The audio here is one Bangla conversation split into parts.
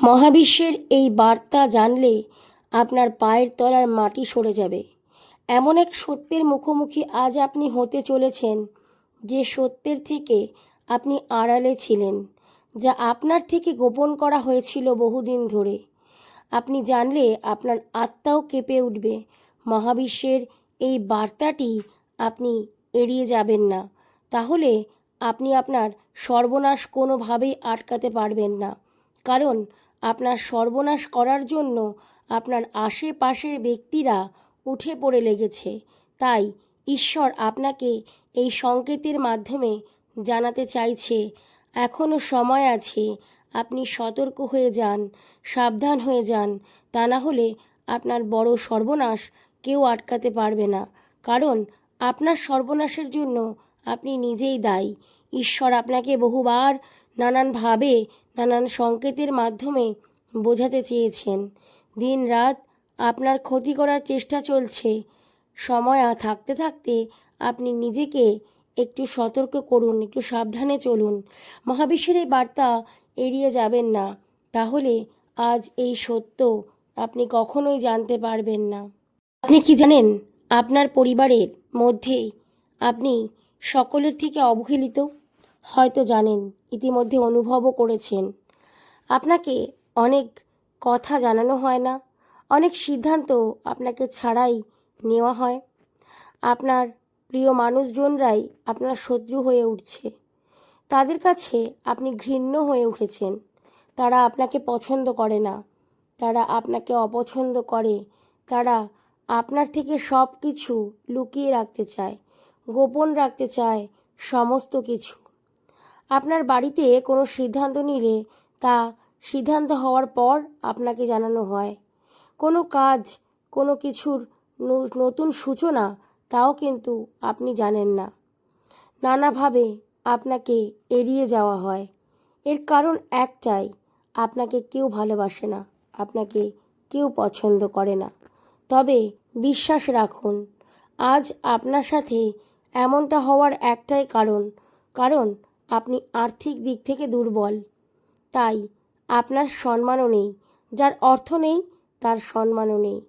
মহাবিশ্বের এই বার্তা জানলে আপনার পায়ের তলার মাটি সরে যাবে। এমন এক সত্যের মুখোমুখি আজ আপনি হতে চলেছেন, যে সত্যের থেকে আপনি আড়ালে ছিলেন, যা আপনার থেকে গোপন করা হয়েছিল বহুদিন ধরে। আপনি জানলে আপনার আত্মাও কেঁপে উঠবে। মহাবিশ্বের এই বার্তাটি আপনি এড়িয়ে যাবেন না, তাহলে আপনি আপনার সর্বনাশ কোনোভাবেই আটকাতে পারবেন না। কারণ আপনার সর্বনাশ করার জন্য আপনার আশেপাশের ব্যক্তিরা উঠে পড়ে লেগেছে। তাই ঈশ্বর আপনাকে এই সংকেতের মাধ্যমে জানাতে চাইছে এখনও সময় আছে, আপনি সতর্ক হয়ে যান, সাবধান হয়ে যান, তা না হলে আপনার বড় সর্বনাশ কেউ আটকাতে পারবে না। কারণ আপনার সর্বনাশের জন্য আপনি নিজেই দায়ী। ঈশ্বর আপনাকে বহুবার নানানভাবে নানান সংকেতের মাধ্যমে বোঝাতে চেয়েছেন। দিন রাত আপনার ক্ষতি করার চেষ্টা চলছে। সময় থাকতে থাকতে আপনি নিজেকে একটু সতর্ক করুন, একটু সাবধানে চলুন। মহাবিশ্বের এই বার্তা এড়িয়ে যাবেন না। তাহলে আজ এই সত্য আপনি কখনোই জানতে পারবেন না। আপনি কি জানেন, আপনার পরিবারের মধ্যেই আপনি সকলের থেকে অবহেলিত? হয়তো জানেন, ইতিমধ্যে অনুভবও করেছেন। আপনাকে অনেক কথা জানানো হয় না, অনেক সিদ্ধান্ত আপনাকে ছাড়াই নেওয়া হয়। আপনার প্রিয় মানুষজনরাই আপনার শত্রু হয়ে উঠছে। তাদের কাছে আপনি ঘৃণ্য হয়ে উঠেছেন। তারা আপনাকে পছন্দ করে না, তারা আপনাকে অপছন্দ করে। তারা আপনার থেকে সব কিছু লুকিয়ে রাখতে চায়, গোপন রাখতে চায়, সমস্ত কিছু। আপনার বাড়িতে কোনো সিদ্ধান্ত নিলে তা সিদ্ধান্ত হওয়ার পর আপনাকে জানানো হয়। কোনো কাজ, কোনো কিছুর নতুন সূচনা তাও কিন্তু আপনি জানেন না। নানাভাবে আপনাকে এড়িয়ে যাওয়া হয়। এর কারণ একটাই, আপনাকে কেউ ভালোবাসে না, আপনাকে কেউ পছন্দ করে না। তবে বিশ্বাস রাখুন, আজ আপনার সাথে এমনটা হওয়ার একটাই কারণ কারণ আপনি আর্থিক দিক থেকে দুর্বল। তাই আপনার সম্মানও নেই। যার অর্থ নেই, তার সম্মানও নেই।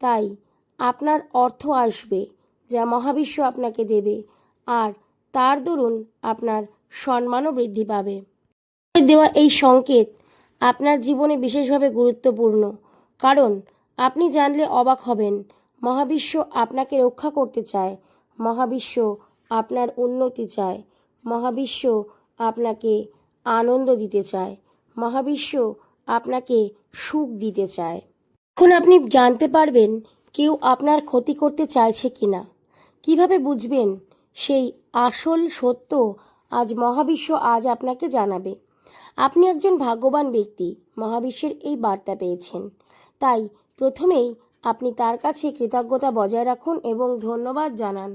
তাই আপনার অর্থ আসবে, যা মহাবিশ্ব আপনাকে দেবে, আর তার দরুন আপনার সম্মানও বৃদ্ধি পাবে। দেওয়া এই সংকেত আপনার জীবনে বিশেষভাবে গুরুত্বপূর্ণ। কারণ আপনি জানলে অবাক হবেন, মহাবিশ্ব আপনাকে রক্ষা করতে চায়, মহাবিশ্ব আপনার উন্নতি চায়। মহাবিশ্ব আপনাকে আনন্দ দিতে চায়। মহাবিশ্ব আপনাকে সুখ দিতে চায়। এখন আপনি জানতে পারবেন কেউ আপনার ক্ষতি করতে চাইছে কি না কীভাবে বুঝবেন সেই আসল সত্য আজ মহাবিশ্ব আজ আপনাকে জানাবে। আপনি একজন ভাগ্যবান ব্যক্তি, মহাবিশ্বের এই বার্তা পেয়েছেন। তাই প্রথমেই আপনি তার কাছে কৃতজ্ঞতা বজায় রাখুন এবং ধন্যবাদ জানান।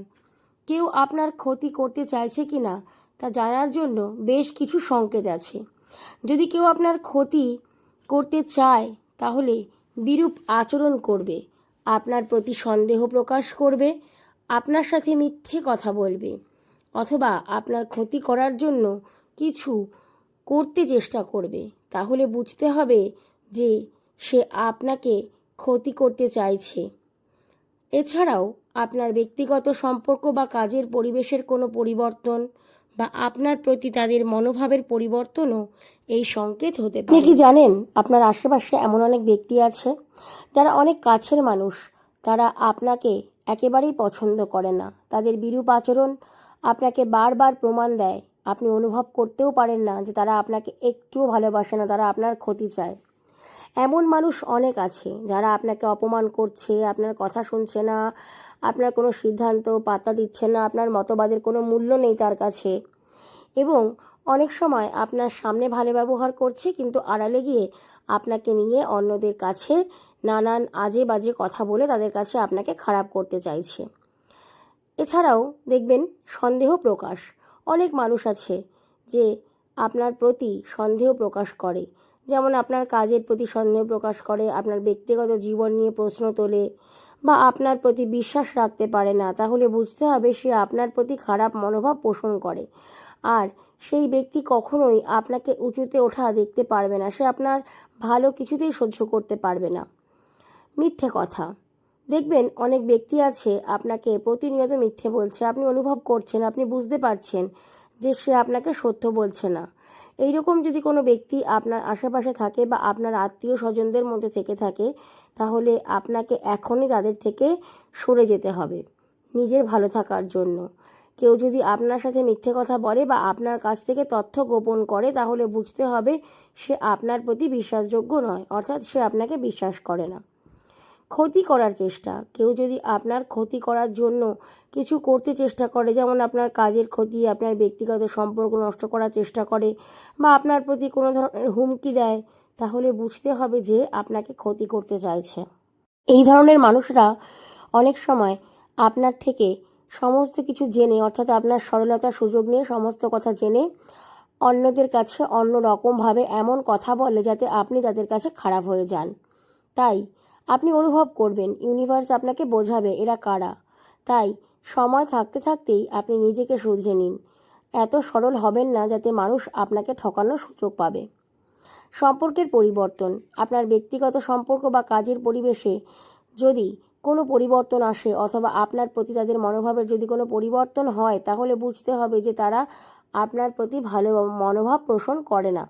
কেউ আপনার ক্ষতি করতে চাইছে কি না তা জানার জন্য বেশ কিছু সংকেত আছে। যদি কেউ আপনার ক্ষতি করতে চায়, তাহলে বিরূপ আচরণ করবে, আপনার প্রতি সন্দেহ প্রকাশ করবে, আপনার সাথে মিথ্যে কথা বলবে, অথবা আপনার ক্ষতি করার জন্য কিছু করতে চেষ্টা করবে। তাহলে বুঝতে হবে যে সে আপনাকে ক্ষতি করতে চাইছে। এছাড়াও, আপনার ব্যক্তিগত সম্পর্ক বা কাজের পরিবেশের কোনো পরিবর্তন বা আপনার প্রতি তাদের মনোভাবের পরিবর্তনও এই সংকেত হতে পারে। আপনি কি জানেন, আপনার আশেপাশে এমন অনেক ব্যক্তি আছে? যারা অনেক কাছের মানুষ, তারা আপনাকে একেবারেই পছন্দ করে না। তাদের বিরূপ আচরণ আপনাকে বারবার প্রমাণ দেয়। আপনি অনুভব করতেও পারেন না যে তারা আপনাকে একটুও ভালোবাসে না, তারা আপনার ক্ষতি চায়। এমন মানুষ অনেক আছে যারা আপনাকে অপমান করছে, আপনার কথা শুনছে না, আপনার কোনো সিদ্ধান্ত, পাত্তা দিচ্ছে না, আপনার মতবাদের কোনো মূল্য নেই তার কাছে। এবং অনেক সময় আপনার সামনে ভালো ব্যবহার করছে, কিন্তু আড়ালে গিয়ে আপনাকে নিয়ে অন্যদের কাছে নানান আজে বাজে কথা বলে তাদের কাছে আপনাকে খারাপ করতে চাইছে। এছাড়াও দেখবেন সন্দেহ প্রকাশ। অনেক মানুষ আছে যে আপনার প্রতি সন্দেহ প্রকাশ করে। যেমন আপনার কাজের প্রতি সন্দেহ প্রকাশ করে, আপনার ব্যক্তিগত জীবন নিয়ে প্রশ্ন তোলে বা আপনার প্রতি বিশ্বাস রাখতে পারে না, তাহলে বুঝতে হবে সে আপনার প্রতি খারাপ মনোভাব পোষণ করে। আর সেই ব্যক্তি কখনোই আপনাকে উঁচুতে ওঠা দেখতে পারবে না, সে আপনার ভালো কিছুতেই সহ্য করতে পারবে না। মিথ্যে কথা। দেখবেন অনেক ব্যক্তি আছে, আপনাকে প্রতিনিয়ত মিথ্যে বলছে, আপনি অনুভব করছেন, আপনি বুঝতে পারছেন যে সে আপনাকে সত্য বলছে না। এইরকম যদি কোনো ব্যক্তি আপনার আশেপাশে থাকে বা আপনার আত্মীয় স্বজনদের মধ্যে থেকে থাকে, তাহলে আপনাকে এখনই তাদের থেকে সরে যেতে হবে নিজের ভালো থাকার জন্য। কেউ যদি আপনার সাথে মিথ্যে কথা বলে বা আপনার কাছ থেকে তথ্য গোপন করে, তাহলে বুঝতে হবে সে আপনার প্রতি বিশ্বাসযোগ্য নয়, অর্থাৎ সে আপনাকে বিশ্বাস করে না। ক্ষতি করার চেষ্টা। কেউ যদি আপনার ক্ষতি করার জন্য কিছু করতে চেষ্টা করে, যেমন আপনার কাজের ক্ষতি, আপনার ব্যক্তিগত সম্পর্ক নষ্ট করার চেষ্টা করে বা আপনার প্রতি কোনো ধরনের হুমকি দেয়, তাহলে বুঝতে হবে যে আপনাকে ক্ষতি করতে চাইছে। এই ধরনের মানুষরা অনেক সময় আপনার থেকে সমস্ত কিছু জেনে, অর্থাৎ আপনার সরলতা সুযোগ নিয়ে সমস্ত কথা জেনে অন্যদের কাছে অন্য রকমভাবে এমন কথা বলে যাতে আপনি তাদের কাছে খারাপ হয়ে যান। তাই আপনি অনুভব করবেন, ইউনিভার্স আপনাকে বোঝাবে এরা কারা। তাই সময় থাকতে থাকতেই আপনি নিজেকে শুধরে নিন। এত সরল হবেন না যাতে মানুষ আপনাকে ঠকানোর সুযোগ পাবে। সম্পর্কের পরিবর্তন, আপনার ব্যক্তিগত সম্পর্ক বা কাজের পরিবেশে যদি কোনো পরিবর্তন আসে অথবা আপনার প্রতি তাদের মনোভাবের যদি কোনো পরিবর্তন হয়, তাহলে বুঝতে হবে যে তারা আপনার প্রতি ভালো মনোভাব পোষণ করে না।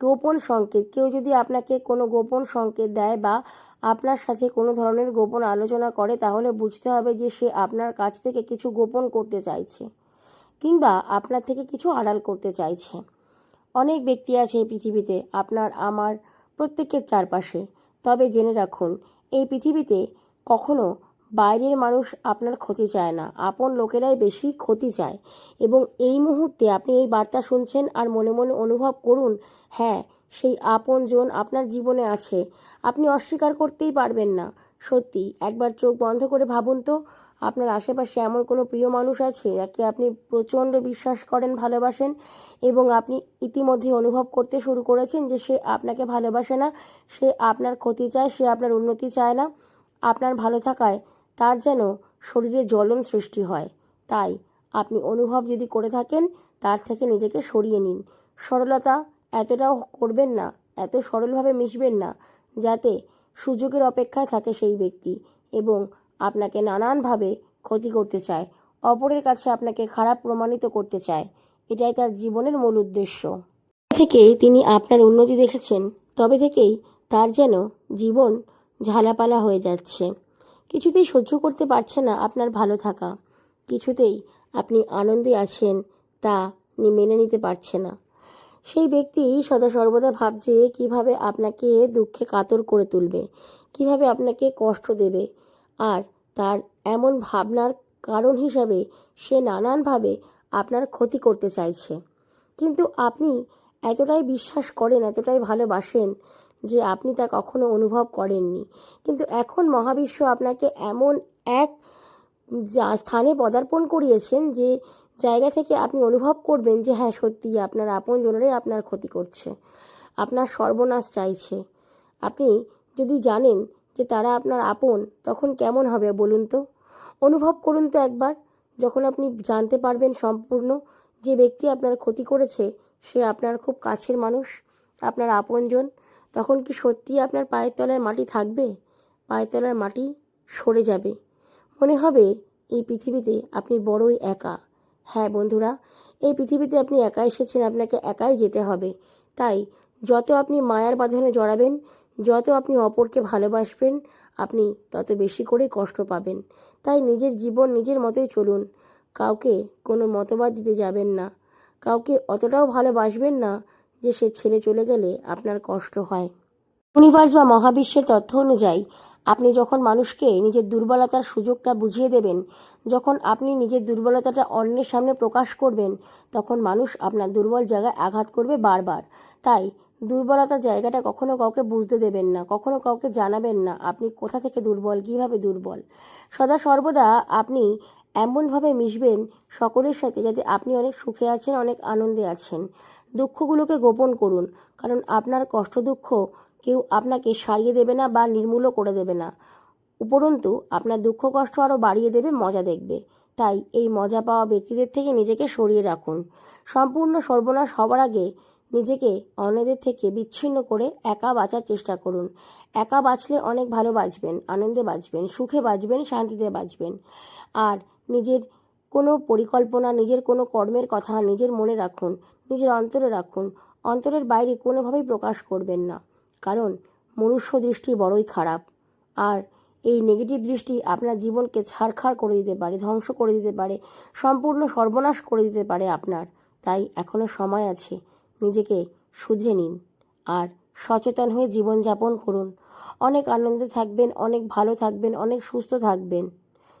গোপন সংকেত। কেউ যদি আপনাকে কোনো গোপন সংকেত দেয় বা আপনার সাথে কোনো ধরনের গোপন আলোচনা করে, তাহলে বুঝতে হবে যে সে আপনার কাছ থেকে কিছু গোপন করতে চাইছে কিংবা আপনার থেকে কিছু আড়াল করতে চাইছে। অনেক ব্যক্তি আছে এই পৃথিবীতে, আপনার, আমার প্রত্যেকের চারপাশে। তবে জেনে রাখুন, এই পৃথিবীতে কখনো বাইরের মানুষ আপনার ক্ষতি চায় না, আপন লোকেরাই বেশি ক্ষতি চায়। এবং এই মুহূর্তে আপনি এই বার্তা শুনছেন আর মনে মনে অনুভব করুন হ্যাঁ সেই আপনজন আপনার জীবনে আছে। আপনি অস্বীকার করতেই পারবেন না। সত্যি, একবার চোখ বন্ধ করে ভাবুন তো, আপনার আশেপাশে এমন কোনো প্রিয় মানুষ আছে যাকে আপনি প্রচণ্ড বিশ্বাস করেন, ভালোবাসেন এবং আপনি ইতিমধ্যে অনুভব করতে শুরু করেছেন যে সে আপনাকে ভালোবাসে না, সে আপনার ক্ষতি চায়, সে আপনার উন্নতি চায় না। আপনার ভালো থাকায় তার যেন শরীরে জ্বলন সৃষ্টি হয়। তাই আপনি অনুভব যদি করে থাকেন, তার থেকে নিজেকে সরিয়ে নিন। সরলতা এতটাও করবেন না, এত সরলভাবে মিশবেন না, যাতে সুযোগের অপেক্ষায় থাকে সেই ব্যক্তি এবং আপনাকে নানানভাবে ক্ষতি করতে চায়, অপরের কাছে আপনাকে খারাপ প্রমাণিত করতে চায়। এটাই তার জীবনের মূল উদ্দেশ্য। থেকে তিনি আপনার উন্নতি দেখেছেন, তবে থেকেই তার যেন জীবন ঝালাপালা হয়ে যাচ্ছে। কিছুতেই সহ্য করতে পারছে না আপনার ভালো থাকা। কিছুতেই আপনি আনন্দে আছেন তা মেনে নিতে পারছে না। সেই ব্যক্তি সদা সর্বদা ভাবছে কীভাবে আপনাকে দুঃখে কাতর করে তুলবে, কীভাবে আপনাকে কষ্ট দেবে। আর তার এমন ভাবনার কারণ হিসাবে সে নানানভাবে আপনার ক্ষতি করতে চাইছে। কিন্তু আপনি এতটাই বিশ্বাস করেন, এতটাই ভালোবাসেন যে আপনি তা কখনো অনুভব করেননি। কিন্তু এখন মহাবিশ্ব আপনাকে এমন এক যা স্থানে পদার্পণ করিয়েছেন যে জায়গা থেকে আপনি অনুভব করবেন যে হ্যাঁ সত্যি আপনার আপনজনেরাই আপনার ক্ষতি করছে। আপনার সর্বনাশ চাইছে। আপনি যদি জানেন যে তারা আপনার আপন, তখন কেমন হবে বলুন তো? অনুভব করুন তো একবার। যখন আপনি জানতে পারবেন সম্পূর্ণ যে ব্যক্তি আপনার ক্ষতি করেছে, সে আপনার খুব কাছের মানুষ, আপনার আপনজন। তখন কি সত্যি আপনার পায়ের তলায় মাটি থাকবে? পায়ের তলার মাটি সরে যাবে। মনে হবে এই পৃথিবীতে আপনি বড়ই একা। হ্যাঁ বন্ধুরা, এই পৃথিবীতে আপনি একা এসেছেন, আপনাকে একাই যেতে হবে। তাই যত আপনি মায়ার বাঁধনে জড়াবেন, যত আপনি অপরকে ভালোবাসবেন, আপনি তত বেশি করে কষ্ট পাবেন। তাই নিজের জীবন নিজের মতোই চলুন। কাউকে কোনো মতবাদ দিতে যাবেন না। কাউকে অতটাও ভালোবাসবেন না যে সে ছেড়ে চলে গেলে আপনার কষ্ট হয়। ইউনিভার্স বা মহাবিশ্বের তথ্য অনুযায়ী, আপনি যখন মানুষকে নিজের দুর্বলতার সুযোগটা বুঝিয়ে দেবেন, যখন আপনি নিজের দুর্বলতাটা অন্যের সামনে প্রকাশ করবেন, তখন মানুষ আপনার দুর্বল জায়গায় আঘাত করবে বারবার। তাই দুর্বলতার জায়গাটা কখনো কাউকে বুঝতে দেবেন না, কখনো কাউকে জানাবেন না, আপনি কোথা থেকে দুর্বল, কীভাবে দুর্বল। সদা সর্বদা আপনি এমনভাবে মিশবেন সকলের সাথে যাতে আপনি অনেক সুখে আছেন, অনেক আনন্দে আছেন। দুঃখগুলোকে গোপন করুন, কারণ আপনার কষ্ট দুঃখ কেউ আপনাকে সারিয়ে দেবে না বা নির্মূলও করে দেবে না। উপরন্তু, আপনার দুঃখ কষ্ট আরও বাড়িয়ে দেবে, মজা দেখবে। তাই এই মজা পাওয়া ব্যক্তিদের থেকে নিজেকে সরিয়ে রাখুন। সম্পূর্ণ সর্বনাশ হবার আগে নিজেকে অন্যদের থেকে বিচ্ছিন্ন করে একা বাঁচার চেষ্টা করুন। একা বাঁচলে অনেক ভালো বাঁচবেন, আনন্দে বাঁচবেন, সুখে বাঁচবেন, শান্তিতে বাঁচবেন। আর নিজের কোনো পরিকল্পনা, নিজের কোনো কর্মের কথা নিজের মনে রাখুন। নিজের অন্তরে রাখুন। অন্তরের বাইরে কোনোভাবেই প্রকাশ করবেন না। কারণ মনুষ্য দৃষ্টি বড়ই খারাপ। আর এই নেগেটিভ দৃষ্টি আপনার জীবনকে ছাড়খাড় করে দিতে পারে, ধ্বংস করে দিতে পারে, সম্পূর্ণ সর্বনাশ করে দিতে পারে আপনার। তাই এখনও সময় আছে। নিজেকে শুধরে নিন আর সচেতন হয়ে জীবনযাপন করুন। অনেক আনন্দে থাকবেন, অনেক ভালো থাকবেন, অনেক সুস্থ থাকবেন।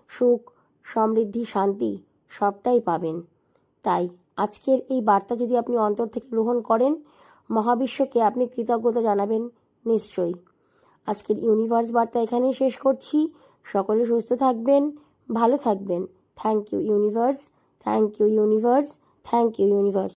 সুখ, সমৃদ্ধি, শান্তি সবটাই পাবেন। তাই আজকের এই বার্তা যদি আপনি অন্তর থেকে গ্রহণ করেন, মহাবিশ্বকে আপনি কৃতজ্ঞতা জানাবেন নিশ্চয়ই। আজকের ইউনিভার্স বার্তা এখানেই শেষ করছি। সকলে সুস্থ থাকবেন, ভালো থাকবেন। Thank you universe thank you universe thank you universe